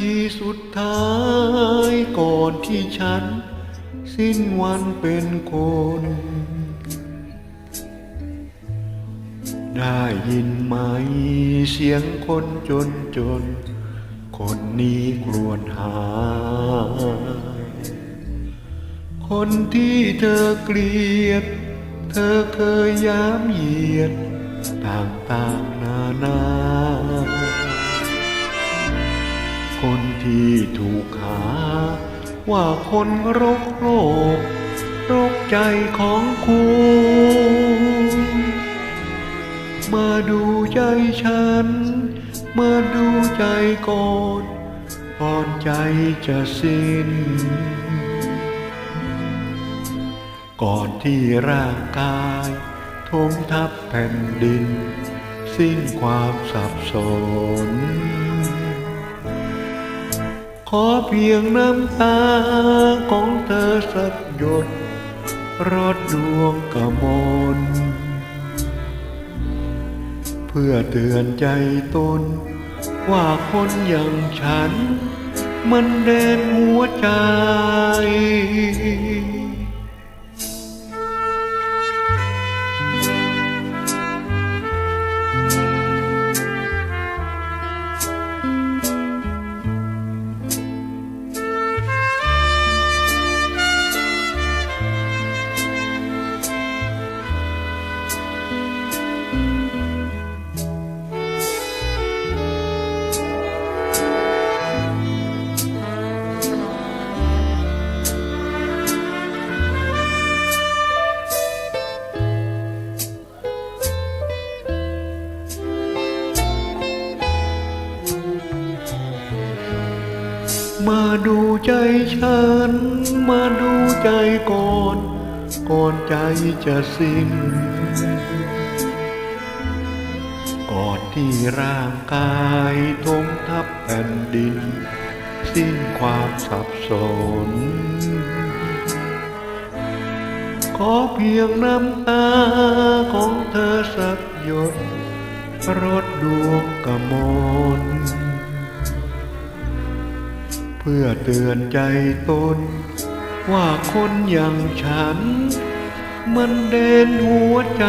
ทีสุดท้ายก่อนที่ฉัน สิ้นวันเป็นคน ได้ยินไหมเสียงคนจนจน คนนี้กลวนหา คนที่เธอเกลียด เธอเคยย้ำเหยียด ต่างๆนานา ถูกหา ว่าคนรกโรคโรคใจของคุณมาดูใจฉัน มาดูใจก่อนก่อนใจจะสิ้น ก่อนที่ร่างกายทมทับแผ่นดิน สิ้นความสับสน ขอเพียงน้ำตาของเธอสักหยดรดดวงกมลเพื่อเตือนใจตน ว่าคนอย่างฉัน มันแดนหัวใจ มาดูใจฉัน มาดูใจก่อน ก่อนใจจะสิ้น ก่อนที่ร่างกายทมทับแผ่นดิน สิ้นความสับสน ขอเพียงน้ำตาของเธอสักหยดรดดวงกระมลเพื่อเตือนใจตน ว่าคนอย่างฉัน มันเด่นหัวใจ